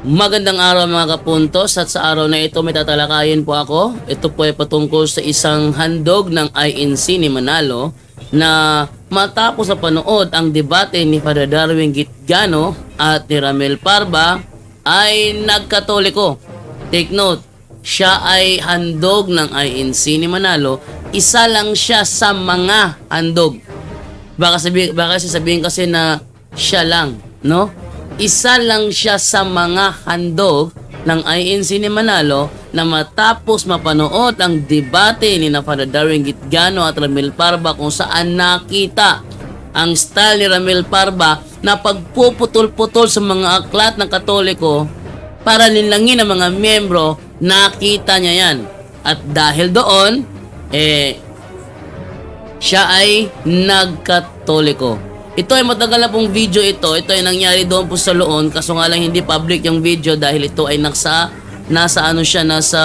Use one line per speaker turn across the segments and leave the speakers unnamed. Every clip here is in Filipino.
Magandang araw mga kapuntos at sa araw na ito may tatalakayin po ako. Ito po ay patungkol sa isang handog ng INC ni Manalo na matapos sa panood ang debate ni Father Darwin Gitgano at ni Ramel Parba ay nagkatoliko. Take note, siya ay handog ng INC ni Manalo. Isa lang siya sa mga handog. Baka sabi baka sasabihin kasi na siya lang, no? Isa lang siya sa mga handog ng INC ni Manalo na matapos mapanood ang debate ni na Father Darwin Gitgano at Ramil Parba kung saan nakita ang style ni Ramil Parba na pagpuputol-putol sa mga aklat ng Katoliko para nilangin ang mga miyembro, nakita niya yan. At dahil doon, eh, siya ay nagkatoliko. Ito ay matagal na pong video ito. Ito ay nangyari doon po sa Loon. Kaso nga lang hindi public yung video dahil ito ay nasa, nasa ano siya, nasa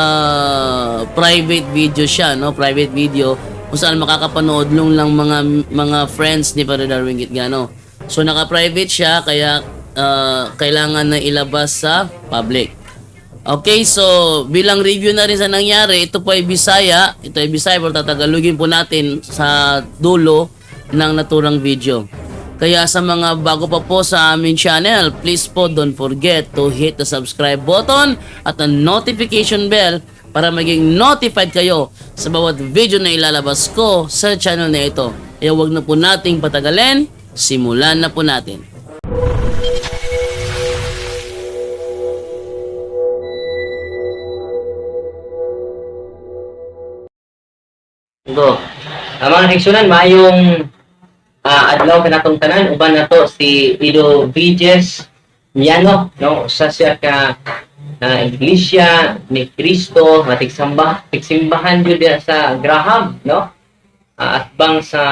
private video siya, no? Private video kung saan makakapanood lang lang mga mga friends ni Father Darwin Gitgano. So naka-private siya kaya ah, kailangan na ilabas sa public. Okay, so bilang review na rin sa nangyari, ito po ay Bisaya. Ito ay Bisaya, pero tatagalugin po natin sa dulo ng naturang video. Kaya sa mga bago pa po sa aming channel, please po don't forget to hit the subscribe button at the notification bell para maging notified kayo sa bawat video na ilalabas ko sa channel na ito. Kaya huwag na po nating patagalin, simulan na po natin.
Go. Ang mga higsunan, mayong ah, adlaw kanatong tanan, uban na to si Ido Viges Miano, no? Usa siya ka ah, iglesia ni Cristo, nga tigsamba, tigsimbahan jud sa Graham, no? Ah, at bang sa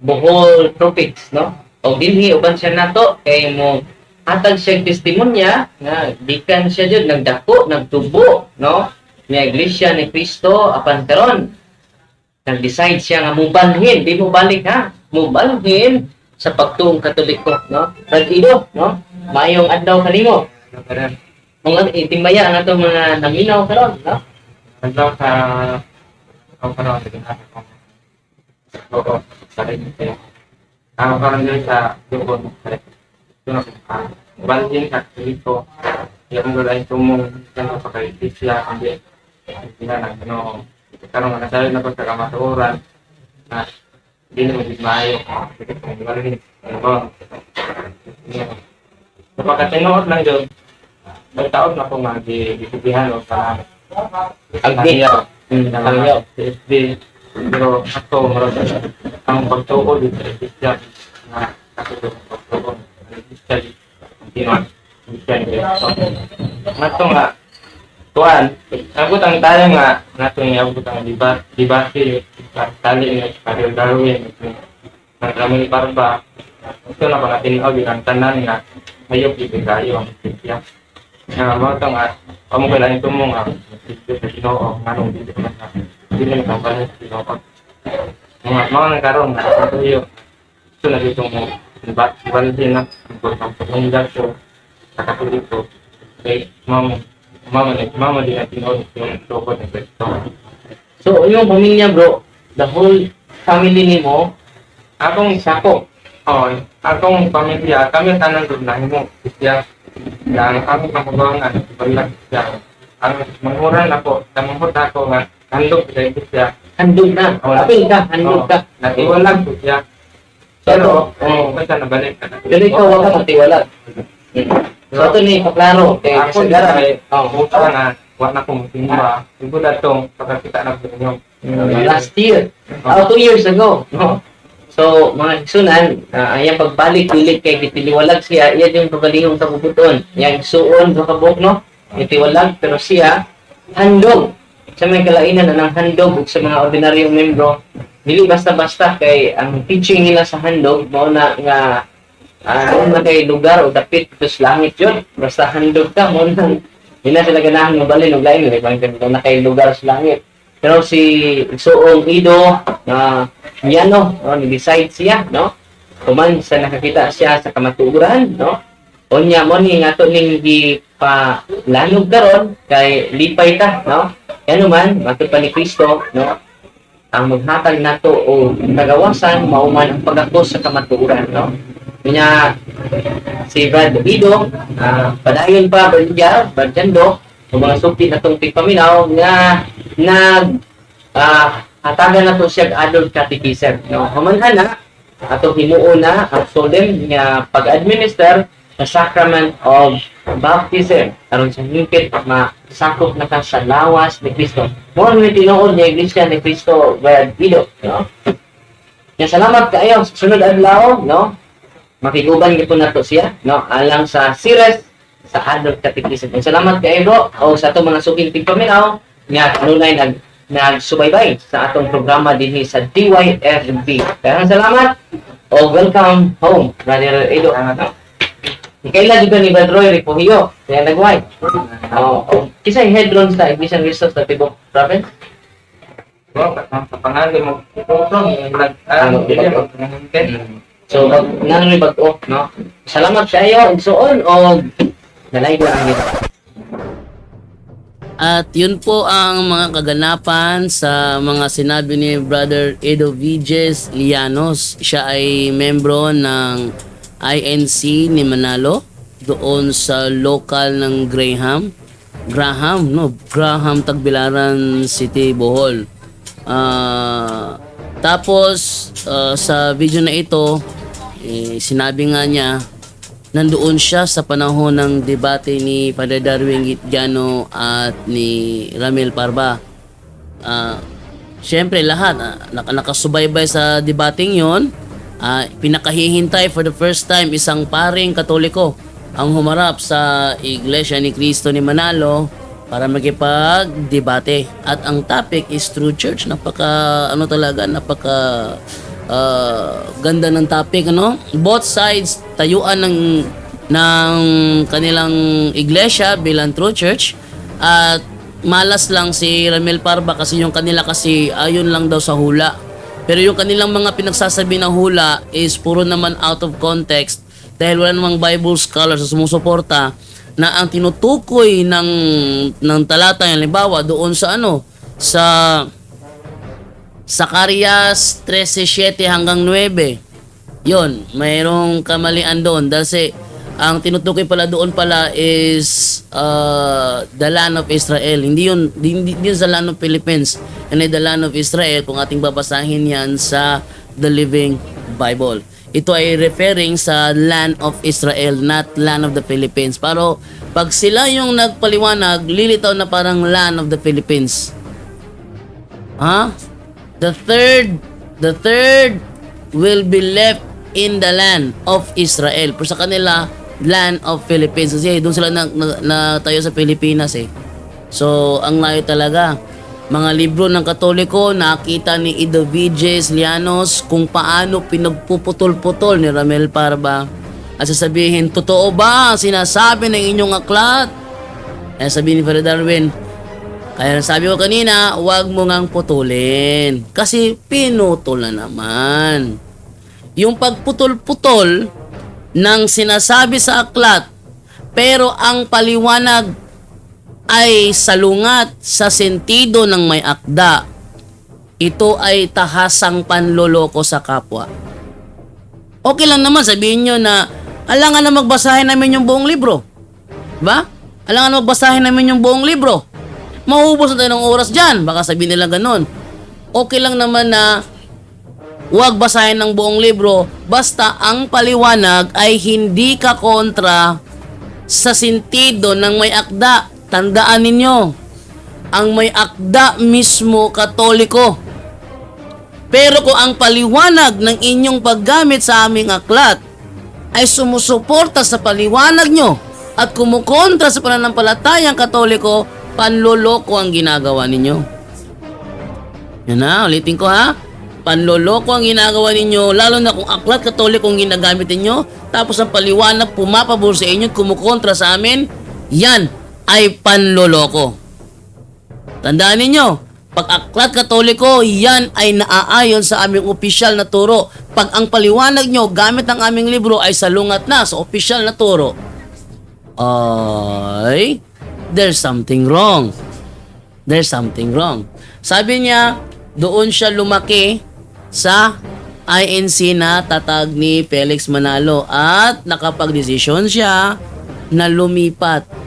Bohol Tropics, no? O dinhi uban siya nato kay mo hatag siya testimonya nga gikan siya jud nagdako, nagtubo, no? Ni iglesia ni Cristo apan karon nag-decide siya nga mubalhin, di mo balik ha, mubalhin sa pagtuong katoliko, no? Nag-ido, no? Mayong adlaw kanimo. Mga itimbaya ang atong mga naminaw karon, no?
Adlaw sa ang panahon sa ginagawa ko. Oo, sa rin ito. Ang karon din sa sa. Ito na kung Balhin at dito, yung gulay tumong yung kapagalitis siya, hindi, hindi na nag, ano, karon nga na ko sa kamaturan, na hindi na balhin, ano ba? Sa pagkatinood lang may taon na kung mag-ibigyan o sa
Agdi.
Hmm, nalayaw. SD. Pero ako, marami ang pagtuko dito sa Isya na katulong pagtuko. Isya di. Continuan. Isya di. So, nato nga, tuan, abot ang tayo nga, nato nga abot ang diba, dibati, tali nga, Karel Darwin, ng Ramil Barba, ito na pa natin o, ang tanan nga, hayop dito kayo ang Isya. Nga, mga ito nga, Kamu kailangan itu mau nggak? Itu sa Ginoo, nganong dito na sa dili na kampanya sa Ginoo. Mga mga nagkaroon na ito yun. Ito na dito mo ba balhin na ang ang pagmungdag ko sa katoliko. Kay mama mama ni mama din natin on yung toko ni Kristo.
So, yung pamilya bro, the whole family nimo,
Akong sako. Oh, akong pamilya, kami tanan doon na mo. Siya yang aming pangkubangan, balag siya. Ang manguran ako, tamanghot ako nga, handog sa siya.
handog na. Apil ka, handog ka.
Natiwalag ko siya. Pero, oh, basta nabalik ka na.
Ikaw wala ka tiwala. So, ito ni paklaro. Kay
Ako
sa
di
gara.
ay, oh, buta na, wala kong timba. Ibu datong, pagkakita na ko ninyo.
Last year. Oh, two years ago. No? So, mga higsunan, uh, ayang pagbalik ulit kay gitiliwalag siya, iya yung pagalihong sa bubuton. Yang suon sa no? Gitiwalag, pero siya, handog. Sa may kalainan na ng handog ug sa mga ordinaryong membro, dili basta-basta kay ang teaching nila sa handog, mao na nga ah, uh, na kay lugar o dapit ito sa langit yun. Basta handog ka, mo na hindi sila ganahan mabalin og lain, di ba? na kay lugar sa langit. Pero si Suong Ido, na Miano, no, ni-decide siya, no? Kuman sa nakakita siya sa kamatuguran, no? Unya mo ni nga to ning gi pa lanog karon kay lipay ta no kaya naman matod pa ni Kristo no ang maghatag nato o nagawasan mauman ang pagakos sa kamatuoran no kanya si Brad Ido ah, padayon pa Brad Bradjando o mga supli na tong tigpaminaw nga nag ah, hatagan na to siya adult catechism. No humanhan na atong himuon na ang solemn nga pag-administer sa sacrament of baptism. Aron sa hingpit masakop na ka sa lawas ni Kristo. Mo ni tinuod niya iglesia ni Kristo Brad Ido no? Nga salamat kaayo sa sunod adlaw no makiguban gito na to siya no? Alang sa series sa adult catechism. Ug salamat kaayo bro o sa atong mga suking tigpaminaw nga kanunay nag nagsubaybay sa atong programa dinhi sa DYFB kaya salamat o welcome home brother Edo. No? Ikaila juga ni Badroy Ripohio kaya nagway oh, oh. kisay headron sa Iglesia Cristo sa Tibok Province?
Bro, sa pangalan mo, puprong, nag, ano,
So, pag nanonoy bag-o, no? Salamat sa iyo, and so on, o nalay ko ang ito.
At yun po ang mga kaganapan sa mga sinabi ni Brother Edo Viges Lianos. Siya ay membro ng INC ni Manalo doon sa local ng Graham. Graham, no? Graham Tagbilaran City, Bohol. Ah, tapos ah, sa video na ito, eh, sinabi nga niya nandoon siya sa panahon ng debate ni Father Darwin Gitgano at ni Ramil Parba. Ah, Siyempre lahat ah, nak- nakasubaybay sa debating yon. Ah, pinakahihintay for the first time isang paring katoliko ang humarap sa Iglesia ni Cristo ni Manalo para magkipag-debate. At ang topic is True Church. Napaka, ano talaga, napaka ah, ganda ng topic, ano? Both sides, tayuan ng, ng kanilang iglesia bilang True Church. At malas lang si Ramel Parba kasi yung kanila kasi ayon lang daw sa hula. Pero yung kanilang mga pinagsasabi na hula is puro naman out of context dahil wala namang Bible scholars na sumusuporta na ang tinutukoy ng ng talata yung halimbawa doon sa ano sa Zacarias 13:7 hanggang 9. Yon, mayroong kamalian doon dahil si ang tinutukoy pala doon pala is uh, the land of Israel. Hindi yun, hindi, hindi yun sa land of Philippines. And the land of Israel kung ating babasahin yan sa the Living Bible. Ito ay referring sa land of Israel, not land of the Philippines. Pero pag sila yung nagpaliwanag, lilitaw na parang land of the Philippines. Ha? The third, the third will be left in the land of Israel. Pero sa kanila, land of Philippines. Kasi doon sila na, na, na tayo sa Pilipinas eh. So, ang layo talaga. Mga libro ng Katoliko, nakita ni Ido Viges Lianos kung paano pinagpuputol-putol ni Ramel Parba. At sasabihin, totoo ba ang sinasabi ng inyong aklat? Kaya sabihin ni Father Darwin, kaya sabi ko kanina, huwag mo ngang putulin. Kasi pinutol na naman. Yung pagputol-putol ng sinasabi sa aklat, pero ang paliwanag ay salungat sa sentido ng may akda. Ito ay tahasang panloloko sa kapwa. Okay lang naman sabihin nyo na alangan na magbasahin namin yung buong libro. Ba? Alangan na magbasahin namin yung buong libro. Mauubos na tayo ng oras dyan. Baka sabihin nila ganun. Okay lang naman na huwag basahin ng buong libro basta ang paliwanag ay hindi ka kontra sa sentido ng may akda. Tandaan ninyo, ang may akda mismo katoliko. Pero kung ang paliwanag ng inyong paggamit sa aming aklat ay sumusuporta sa paliwanag nyo at kumukontra sa pananampalatayang katoliko, panloloko ang ginagawa ninyo. Yan na, ulitin ko ha. Panloloko ang ginagawa ninyo, lalo na kung aklat katoliko ang ginagamit ninyo, tapos ang paliwanag pumapabor sa inyo, at kumukontra sa amin, yan ay panloloko. Tandaan ninyo, pag aklat katoliko, yan ay naaayon sa aming opisyal na turo. Pag ang paliwanag nyo gamit ang aming libro ay salungat na sa opisyal na turo, ay there's something wrong. There's something wrong. Sabi niya, doon siya lumaki sa INC na tatag ni Felix Manalo at nakapag-desisyon siya na lumipat.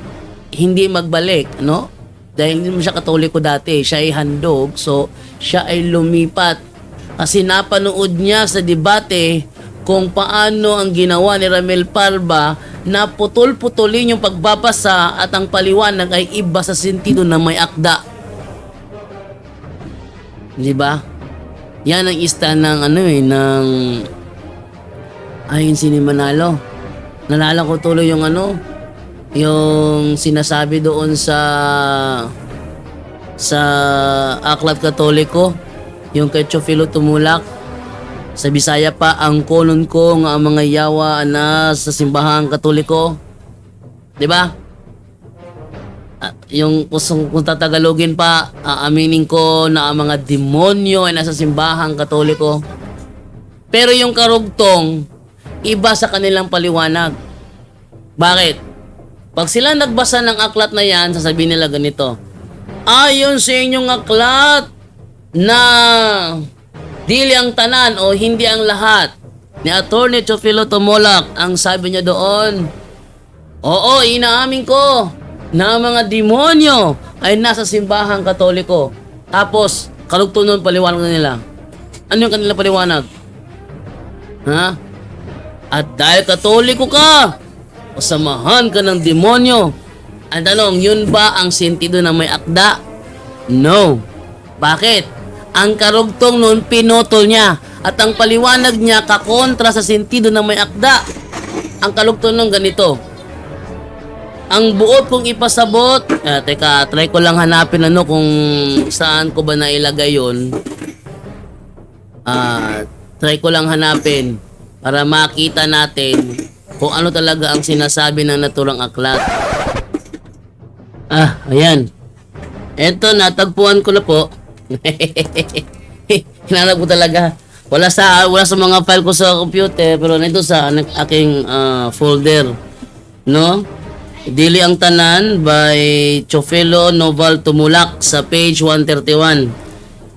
Hindi magbalik, no? Dahil hindi mo siya katoliko dati, siya ay handog, so siya ay lumipat. Kasi napanood niya sa debate kung paano ang ginawa ni Ramel Parba na putol-putulin yung pagbabasa at ang paliwanag ay iba sa sentido na may akda. Di ba? Yan ang ista ng ano eh, ng ayun si Manalo. Nalala ko tuloy yung ano, yung sinasabi doon sa sa Aklat Katoliko, yung kay Chofilo Tumulak, sa Bisaya pa, ang kolon ko nga ang mga yawa na sa simbahang katoliko. Di ba? Ah, yung kung, kung tatagalogin pa, aaminin ko na ang mga demonyo ay nasa simbahang katoliko. Pero yung karugtong, iba sa kanilang paliwanag. Bakit? Pag sila nagbasa ng aklat na yan, sasabihin nila ganito, Ayon sa inyong aklat na dili ang tanan o hindi ang lahat ni Attorney Chofilo Tomolak, ang sabi niya doon, Oo, inaamin ko na ang mga demonyo ay nasa simbahang katoliko. Tapos, kalugtong nun, paliwanag na nila. Ano yung kanilang paliwanag? Ha? At dahil katoliko ka, kasamahan ka ng demonyo. Ang tanong, yun ba ang sentido na may akda? No. Bakit? Ang karugtong nun, pinutol niya. At ang paliwanag niya, kakontra sa sentido na may akda. Ang kalugtong nun, ganito. Ang buot kong ipasabot, eh, teka, try ko lang hanapin ano kung saan ko ba nailagay yon. Ah, try ko lang hanapin para makita natin kung ano talaga ang sinasabi ng naturang aklat. Ah, ayan. Eto, natagpuan ko na po. Hinanap ko talaga. Wala sa wala sa mga file ko sa computer pero nito sa aking ah, folder. No? Dili ang tanan by Chofelo Noval Tumulak sa page 131.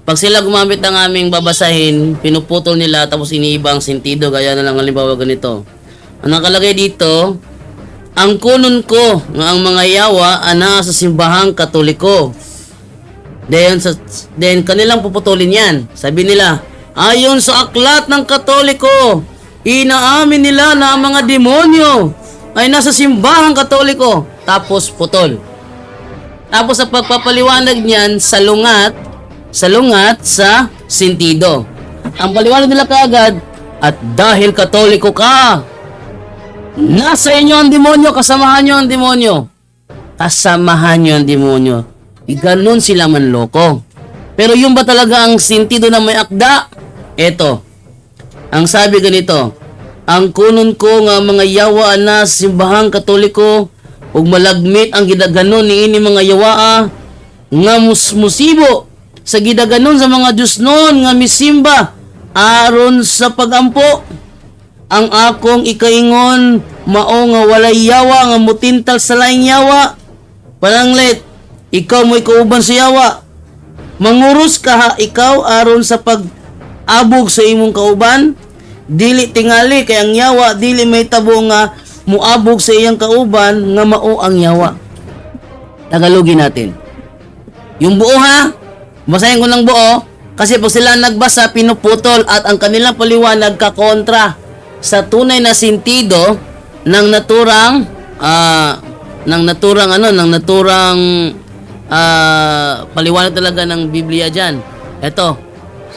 Pag sila gumamit ng aming babasahin, pinuputol nila tapos iniiba ang sentido gaya na lang halimbawa ganito. Ang nakalagay dito, ang kunon ko nga ang mga yawa ana sa simbahang katoliko. Then, sa, then kanilang puputulin yan. Sabi nila, ayon sa aklat ng katoliko, inaamin nila na ang mga demonyo ay nasa simbahang katoliko. Tapos putol. Tapos sa pagpapaliwanag niyan, salungat, salungat sa sentido. Ang paliwanag nila kaagad, at dahil katoliko ka, nasa inyo ang demonyo, kasamahan nyo ang demonyo. Kasamahan nyo ang demonyo. Di ganun sila manloko. Pero yung ba talaga ang sentido na may akda? Eto, ang sabi ganito, ang kunon ko nga mga yawa na simbahang katoliko ug malagmit ang gidaganon ni ini mga yawaa nga mus musibo sa gidaganon sa mga Diyos noon nga misimba aron sa pagampo ang akong ikaingon mao nga walay yawa nga mutintal sa laing yawa. Pananglit ikaw mo'y kauban sa yawa. Manguros ka ha ikaw aron sa pag abog sa imong kauban. Dili tingali kay ang yawa dili may tabo nga muabog sa iyang kauban nga mao ang yawa. Tagalogin natin. Yung buo ha basahin ko ng buo kasi pag sila nagbasa pinuputol at ang kanilang paliwanag kakontra sa tunay na sentido ng naturang ah ng naturang ano ng naturang ah paliwanag talaga ng Biblia diyan eto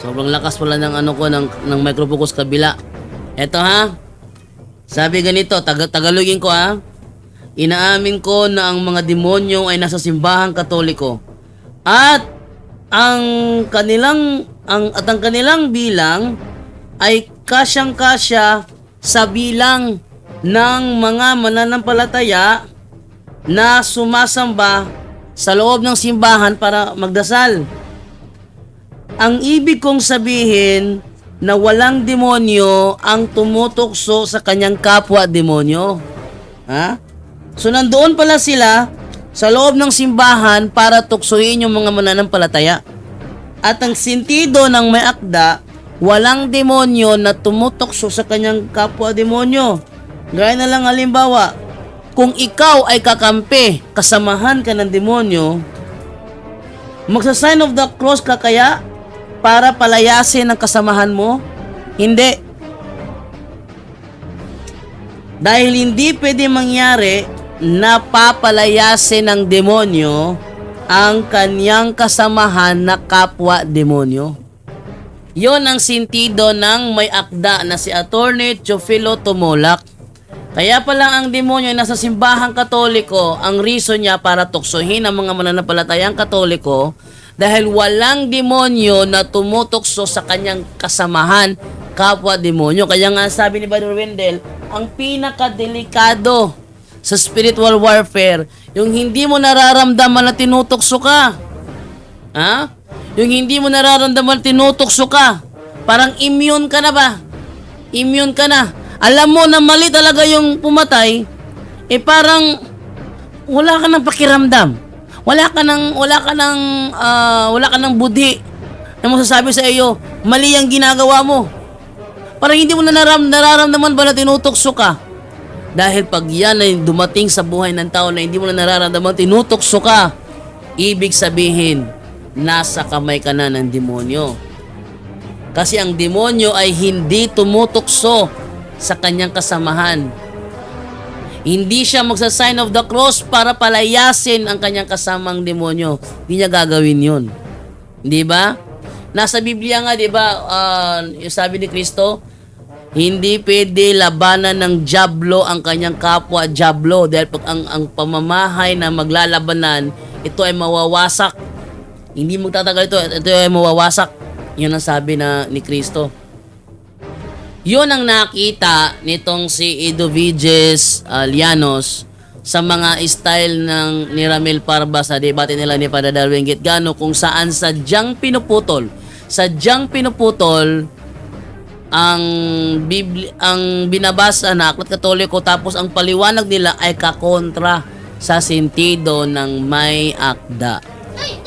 sobrang lakas pala ng ano ko ng ng microfocus kabila. Eto ha? Sabi ganito tag tagalogin ko ha? Inaamin ko na ang mga demonyo ay nasa simbahang katoliko. At ang kanilang ang at ang kanilang bilang ay kasyang-kasya sa bilang ng mga mananampalataya na sumasamba sa loob ng simbahan para magdasal. Ang ibig kong sabihin na walang demonyo ang tumutokso sa kanyang kapwa demonyo. Ha? So nandoon pala sila sa loob ng simbahan para tuksohin yung mga mananampalataya. At ang sentido ng may akda, walang demonyo na tumutokso sa kanyang kapwa demonyo. Gaya na lang halimbawa, kung ikaw ay kakampi, kasamahan ka ng demonyo, magsa-sign of the cross ka kaya para palayasin ang kasamahan mo? Hindi. Dahil hindi pwede mangyari na papalayasin ng demonyo ang kanyang kasamahan na kapwa demonyo. Yon ang sintido ng may akda na si Attorney Chofilo Tumulak. Kaya pala ang demonyo ay nasa simbahang katoliko, ang reason niya para tuksohin ang mga mananampalatayang katoliko dahil walang demonyo na tumutokso sa kanyang kasamahan, kapwa demonyo. Kaya nga sabi ni Brother Wendell, ang pinakadelikado sa spiritual warfare, yung hindi mo nararamdaman na tinutokso ka. Ha? Yung hindi mo nararamdaman tinutokso ka. Parang immune ka na ba? Immune ka na. Alam mo na mali talaga yung pumatay, eh parang wala ka ng pakiramdam. Wala ka ng wala ka ng ah, wala ka ng budhi na masasabi sa iyo, mali ang ginagawa mo. Parang hindi mo na naram, nararamdaman ba na tinutokso ka? Dahil pag yan ay dumating sa buhay ng tao na hindi mo na nararamdaman, tinutokso ka, ibig sabihin, nasa kamay ka na ng demonyo. Kasi ang demonyo ay hindi tumutokso sa kanyang kasamahan. Hindi siya magsa-sign of the cross para palayasin ang kanyang kasamang demonyo. Hindi niya gagawin yun. Di ba? Nasa Biblia nga, di ba, ah, yung sabi ni Kristo, hindi pwede labanan ng Diablo ang kanyang kapwa Diablo dahil pag ang, ang pamamahay na maglalabanan, ito ay mawawasak. Hindi magtatagal ito, ito ay mawawasak. Yun ang sabi na ni Kristo. Yun ang nakita nitong si Edoviges uh, Llanos sa mga style ng ni Ramil Parba sa debate nila ni Father Darwin Gitgano kung saan sadyang pinuputol sadyang pinuputol ang Bibli ang binabasa na aklat katoliko tapos ang paliwanag nila ay kakontra sa sentido ng may akda.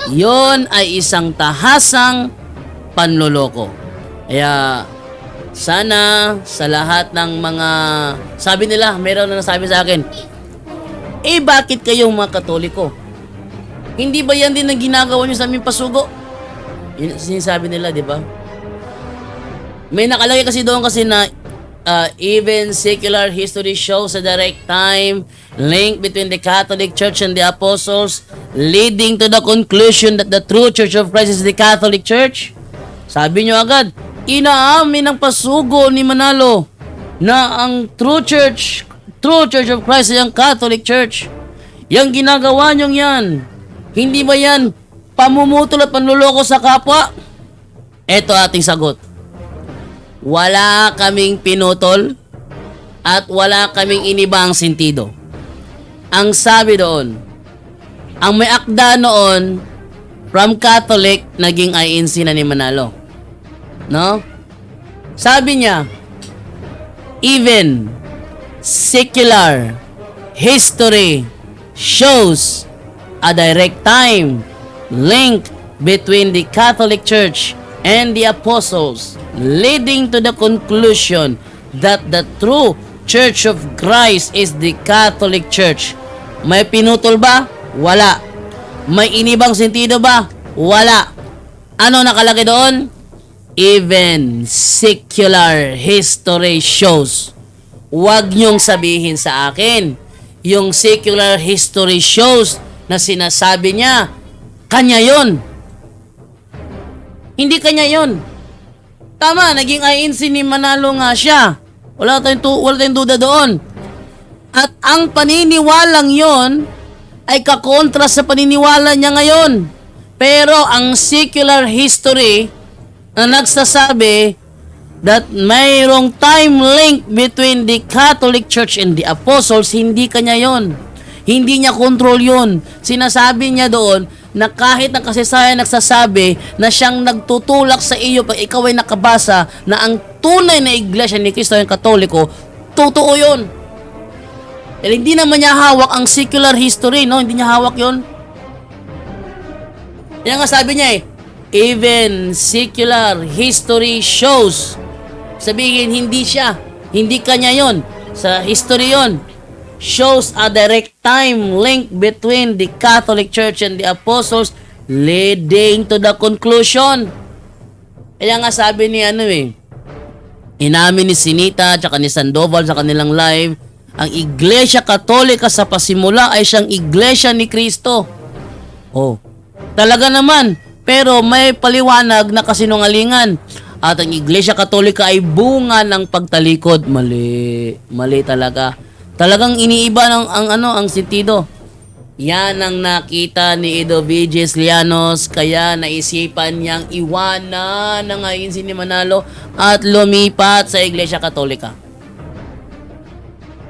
Yon ay isang tahasang panloloko. Kaya sana sa lahat ng mga sabi nila, meron na nasabi sa akin, eh bakit kayong mga katoliko? Hindi ba yan din ang ginagawa nyo sa aming pasugo? Yun sinasabi nila, di ba? May nakalagay kasi doon kasi na uh, even secular history shows a direct time link between the Catholic Church and the Apostles leading to the conclusion that the true Church of Christ is the Catholic Church. Sabi nyo agad, inaamin ng pasugo ni Manalo na ang true church, true Church of Christ ay ang Catholic Church. Yang ginagawa nyo yan. Hindi ba yan pamumutol at panluloko sa kapwa? Ito ating sagot. Wala kaming pinutol at wala kaming inibang sentido. Ang sabi doon, ang may akda noon from Catholic naging INC na ni Manalo. No? Sabi niya, even secular history shows a direct time link between the Catholic Church and the apostles, leading to the conclusion that the true Church of Christ is the Catholic Church. May pinutol ba? Wala. May inibang sentido ba? Wala. Ano nakalagay doon? Even secular history shows. Huwag niyong sabihin sa akin. Yung secular history shows na sinasabi niya, kanya yon. Hindi kanya yon. Tama, naging INC ni Manalo nga siya. Wala tayong, tu- wala tayong duda doon. At ang paniniwalang yon ay kakontra sa paniniwala niya ngayon. Pero ang secular history na nagsasabi that mayroong time link between the Catholic Church and the Apostles, hindi kanya yon. Hindi niya control yon. Sinasabi niya doon na kahit ang kasaysayan nagsasabi na siyang nagtutulak sa iyo pag ikaw ay nakabasa na ang tunay na iglesia ni Kristo yung Katoliko, totoo yon. Eh, hindi naman niya hawak ang secular history, no? Hindi niya hawak yon. Yan nga sabi niya eh, even secular history shows. Sabihin, hindi siya. Hindi kanya yon. Sa history yon. Shows a direct time link between the Catholic Church and the Apostles leading to the conclusion. Kaya nga sabi ni ano eh, inamin ni Sinita at ni Sandoval sa kanilang live, ang Iglesia Katolika sa pasimula ay siyang Iglesia ni Kristo. Oh, talaga naman. Pero may paliwanag na kasinungalingan. At ang Iglesia Katolika ay bunga ng pagtalikod. Mali. Mali talaga. Talagang iniiba ng ang ano ang sentido. Yan ang nakita ni Edo Viges Lianos kaya naisipan niyang iwanan ng ngayon si Manalo at lumipat sa Iglesia Katolika.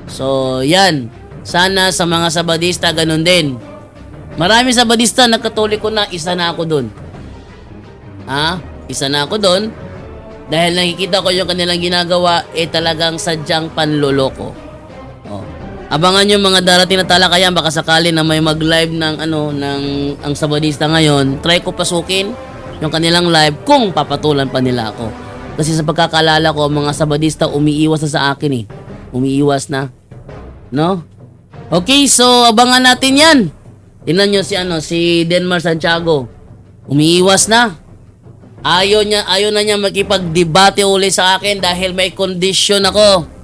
So, yan. Sana sa mga Sabadista ganun din. Marami Sabadista na Katoliko na isa na ako doon. Ha? Isa na ako doon. Dahil nakikita ko yung kanilang ginagawa, eh talagang sadyang panloloko. Abangan yung mga darating na talakayan baka sakali na may mag-live ng ano ng ang Sabadista ngayon. Try ko pasukin yung kanilang live kung papatulan pa nila ako. Kasi sa pagkakalala ko, mga Sabadista umiiwas na sa akin eh. Umiiwas na. No? Okay, so abangan natin 'yan. Tingnan nyo si ano, si Denmar Santiago. Umiiwas na. Ayaw niya, ayaw na niya makipagdebate uli sa akin dahil may kondisyon ako.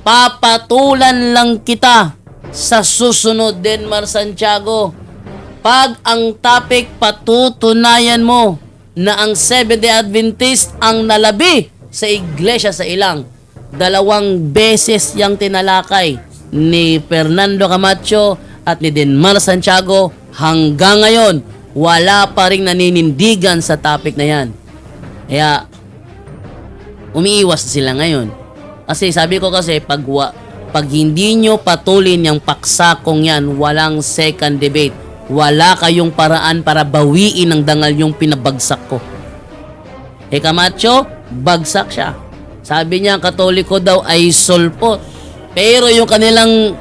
Papatulan lang kita sa susunod Denmar Santiago. Pag ang topic patutunayan mo na ang Seventh-day Adventist ang nalabi sa iglesia sa ilang. Dalawang beses yang tinalakay ni Fernando Camacho at ni Denmar Santiago hanggang ngayon wala pa ring naninindigan sa topic na yan. Kaya umiiwas sila ngayon. Kasi sabi ko kasi pag, wa, pag hindi nyo patulin yung paksakong yan, walang second debate. Wala kayong paraan para bawiin ng dangal yung pinabagsak ko. Eh Camacho, bagsak siya. Sabi niya, ang katoliko daw ay sulpot. Pero yung kanilang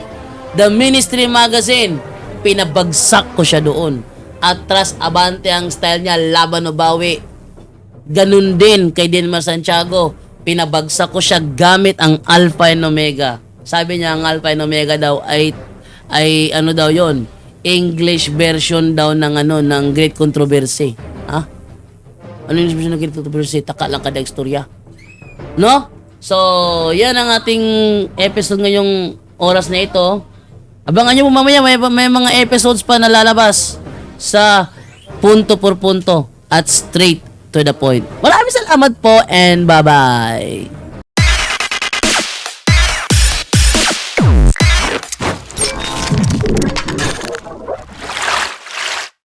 The Ministry Magazine, pinabagsak ko siya doon. Atras abante ang style niya, laban o bawi. Ganun din kay Denmar Santiago. Pinabagsak ko siya gamit ang Alpha and Omega. Sabi niya ang Alpha and Omega daw ay ay ano daw 'yon? English version daw ng ano ng Great Controversy. Ha? Ano yung version ng Great Controversy? Taka lang kada istorya. No? So, yan ang ating episode ngayong oras na ito. Abangan nyo mamaya, may, may mga episodes pa na lalabas sa punto por punto at straight to the point. Maraming salamat po and bye-bye.